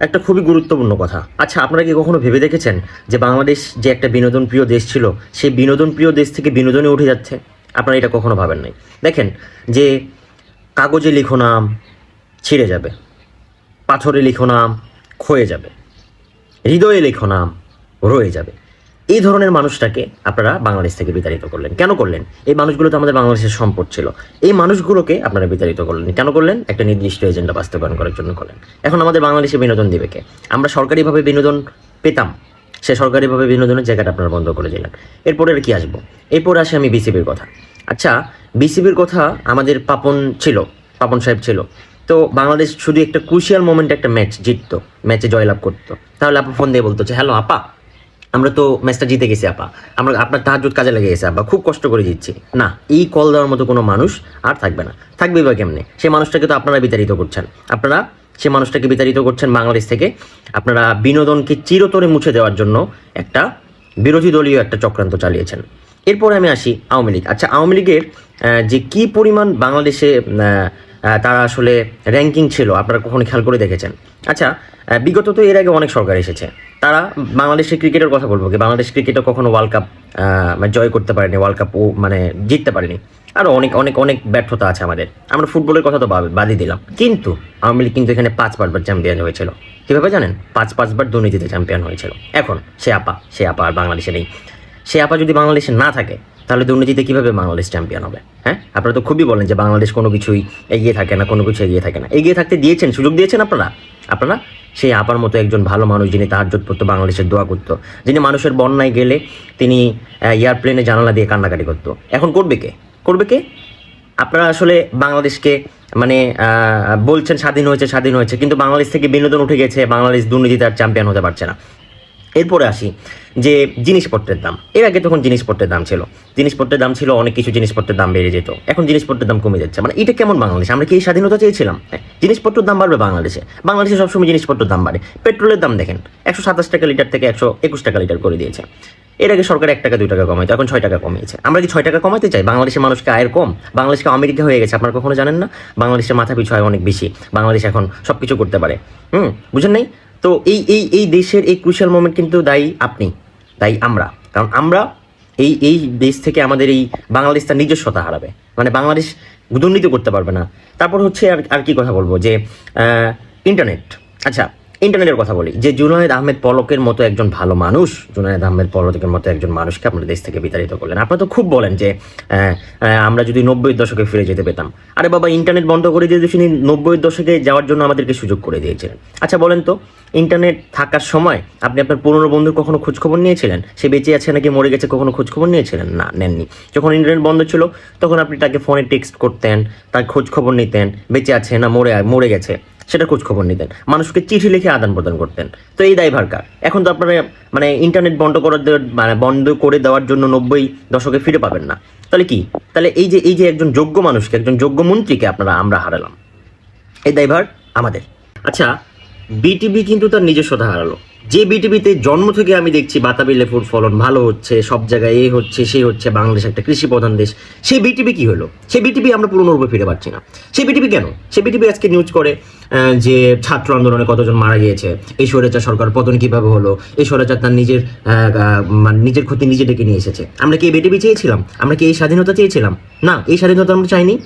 একটা খুবই গুরুত্বপূর্ণ কথা। আচ্ছা আপনারা কি কখনো ভেবে দেখেছেন যে বাংলাদেশ যে একটা বিনোদন প্রিয় দেশ ছিল, সেই বিনোদন প্রিয় দেশ থেকে বিনোদনে উঠে যাচ্ছে? আপনারা এটা কখনো ভাবেন নাই। দেখেন, যে কাগজে লিখো নাম, ছিঁড়ে যাবে। পাথরে লিখো নাম, ক্ষয়ে যাবে। হৃদয়ে লিখো নাম, রয়ে যাবে। এই ধরনের মানুষটাকে আপনারা বাংলাদেশ থেকে বিতাড়িত করলেন। কেন করলেন? এই মানুষগুলো তো আমাদের বাংলাদেশের সম্পদ ছিল। এই মানুষগুলোকে আপনারা বিতাড়িত করলেন। কেন করলেন? একটা নির্দিষ্ট এজেন্ডা বাস্তবায়ন করার জন্য করলেন। এখন আমাদের বাংলাদেশে বিনোদন দিবে কে? আমরা সরকারিভাবে বিনোদন পেতাম। সে সরকারিভাবে বিনোদনের জায়গাটা আপনারা বন্ধ করে দিলেন। এরপরে আর কি আসব? এরপরে আসে আমি বিসিবির কথা। আচ্ছা বিসিবির কথা আমাদের পাপন ছিল, পাপন সাহেব ছিল। তো বাংলাদেশ শুধু একটা ক্রুশিয়াল মোমেন্টে একটা ম্যাচ জিততো। ম্যাচে জয়লাভ করতো। তাহলে আপা ফোন দিয়ে বলতো যে হ্যালো আপা আমরা তো ম্যাচটা জিতে গেছি, আপা। আমরা আপনার তাহাজুদ কাজে লেগে গেছে, আপা। খুব কষ্ট করে জিতছি। না, এই কল দেওয়ার মতো কোনো মানুষ আর থাকবে না। থাকবে বা কেমনে? সেই মানুষটাকে তো আপনারা বিতাড়িত করছেন। আপনারা সে মানুষটাকে বিতাড়িত করছেন বাংলাদেশ থেকে। আপনারা বিনোদনকে চিরতরে মুছে দেওয়ার জন্য একটা বিরোধী দলীয় একটা চক্রান্ত চালিয়েছেন। এরপরে আমি আসি আওয়ামী লীগ। আচ্ছা আওয়ামী লীগের যে কি পরিমাণ বাংলাদেশে তারা আসলে র্যাঙ্কিং ছিল, আপনারা কখনো খেয়াল করে দেখেছেন। আচ্ছা বিগত তো এর আগে অনেক সরকার এসেছে। তারা বাংলাদেশের ক্রিকেটের কথা বলব কি? বাংলাদেশ ক্রিকেটও কখনো ওয়ার্ল্ড কাপ মানে জয় করতে পারেনি ওয়ার্ল্ড কাপ মানে জিততে পারেনি। আরও অনেক অনেক অনেক ব্যর্থতা আছে আমাদের। আমরা ফুটবলের কথা তো বাদ- বাদই দিলাম। কিন্তু আওয়ামী লীগ কিন্তু এখানে পাঁচ পাঁচবার চ্যাম্পিয়ন হয়েছিল। কীভাবে জানেন? পাঁচ পাঁচবার দুর্নীতিতে চ্যাম্পিয়ন হয়েছিল। এখন সে আপা সে আপা আর বাংলাদেশে নেই। সে আপা যদি বাংলাদেশে না থাকে, তাহলে দুর্নীতিতে কীভাবে বাংলাদেশ চ্যাম্পিয়ন হবে? হ্যাঁ? আপনারা তো খুবই বলেন যে বাংলাদেশ কোনো কিছুই এগিয়ে থাকে না, কোনো কিছু এগিয়ে থাকে না। এগিয়ে থাকতে দিয়েছেন, সুযোগ দিয়েছেন আপনারা? আপনারা? সেই আপার মতো একজন ভালো মানুষ যিনি তাহাজ্জুদ পড়তো বাংলাদেশের দোয়া করতো, যিনি মানুষের বন্যায় গেলে তিনি এয়ারপ্লেনে জানালা দিয়ে কান্নাকাটি করতো। এখন করবে কে? করবে কে? আপনারা আসলে বাংলাদেশকে মানে বলছেন স্বাধীন হয়েছে স্বাধীন হয়েছে, কিন্তু বাংলাদেশ থেকে বিনোদন উঠে গেছে, বাংলাদেশ দুর্নীতিতে আর চ্যাম্পিয়ন হতে পারছে না। এরপরে আসি যে জিনিসপত্রের দাম। এর আগে তখন জিনিসপত্রের দাম ছিল। জিনিসপত্রের দাম ছিল অনেক কিছু জিনিসপত্রের দাম বেড়ে যেত। এখন জিনিসপত্রের দাম কমে যাচ্ছে। মানে এটা কেমন বাংলাদেশ? আমরা কি এই স্বাধীনতা চেয়েছিলাম? হ্যাঁ, জিনিসপত্রের দাম বাড়বে বাংলাদেশে। বাংলাদেশে সবসময় জিনিসপত্রের দাম বাড়ে। পেট্রোলের দাম দেখেন একশো সাতাশ টাকা লিটার থেকে একশো একুশ টাকা লিটার করে দিয়েছে। এর আগে সরকার এক টাকা দুই টাকা কমাইতো এখন ছয় টাকা কমিয়েছে। আমরা কি ছয় টাকা কমাতে চাই? বাংলাদেশের মানুষকে আয়ের কম? বাংলাদেশকে আমেরিকা হয়ে গেছে আপনারা কখনো জানেন না? বাংলাদেশের মাথা পিছু আয় অনেক বেশি। বাংলাদেশ এখন সব কিছু করতে পারে। হুম বুঝেন নাই? তো এই এই এই দেশের এই ক্রুশিয়াল মোমেন্ট কিন্তু দায়ী আপনি, দায়ী আমরা। কারণ আমরা এই এই দেশ থেকে আমাদের এই বাংলাদেশ তার নিজস্বতা হারাবে। মানে বাংলাদেশ দুর্নীতি করতে পারবে না। তারপর হচ্ছে আর আর কি কথা বলব যে ইন্টারনেট আচ্ছা ইন্টারনেটের কথা বলি। যে জুনায়েদ আহমেদ পলকের মতো একজন ভালো মানুষ, জুনায়েদ আহমেদ পলকের মতো একজন মানুষকে আপনার দেশ থেকে বিতাড়িত করলেন। আপনারা তো খুব বলেন যে আমরা যদি নব্বই দশকে ফিরে যেতে পেতাম। আরে বাবা, ইন্টারনেট বন্ধ করে দিয়ে তিনি নব্বই দশকে যাওয়ার জন্য আমাদেরকে সুযোগ করে দিয়েছিলেন। আচ্ছা বলেন তো, ইন্টারনেট থাকার সময় আপনি আপনার পুরনো বন্ধুর কখনো খোঁজখবর নিয়েছিলেন? সে বেঁচে আছে নাকি মরে গেছে কখনো খোঁজখবর নিয়েছিলেন? না, নেননি। যখন ইন্টারনেট বন্ধ ছিল, তখন আপনি তাকে ফোনে টেক্সট করতেন, তার খোঁজখবর নিতেন, বেঁচে আছে না মরে মরে গেছে। সেটা খোঁজ খবর নিতেন। মানুষকে চিঠি লিখে আদান প্রদান করতেন। তো এই দায়ভার কার? এখন তো আপনারা মানে ইন্টারনেট বন্ধ করার মানে বন্ধ করে দেওয়ার জন্য নব্বই দশকে ফিরে পাবেন না। তাহলে কি? তাহলে এই যে এই যে একজন যোগ্য মানুষকে, একজন যোগ্য মন্ত্রীকে আপনারা, আমরা হারালাম। এই দায়ভার আমাদের। আচ্ছা বিটিভি কিন্তু তার নিজস্বতা হারালো। যে বিটিভিতে জন্ম থেকে আমি দেখছি বাতাবি লেবুর ফলন ভালো হচ্ছে, সব জায়গায় এই হচ্ছে সেই হচ্ছে, বাংলাদেশ একটা কৃষি প্রধান দেশ। সেই বিটিভি কি হলো? সেই বিটিভি আমরা পুরনো রূপে ফিরে পাচ্ছি না। সেই বিটিভি কেন? সেই বিটিভি আজকে নিউজ করে যে ছাত্র আন্দোলনে কতজন মারা গিয়েছে, এই স্বৈরাচার সরকার পতন কীভাবে হলো, এই স্বৈরাচার তার নিজের মানে নিজের ক্ষতি নিজে ডেকে নিয়ে এসেছে। আমরা কি এই বিটিভি চেয়েছিলাম? আমরা কি এই স্বাধীনতা চেয়েছিলাম? না, এই স্বাধীনতা আমরা চাইনি।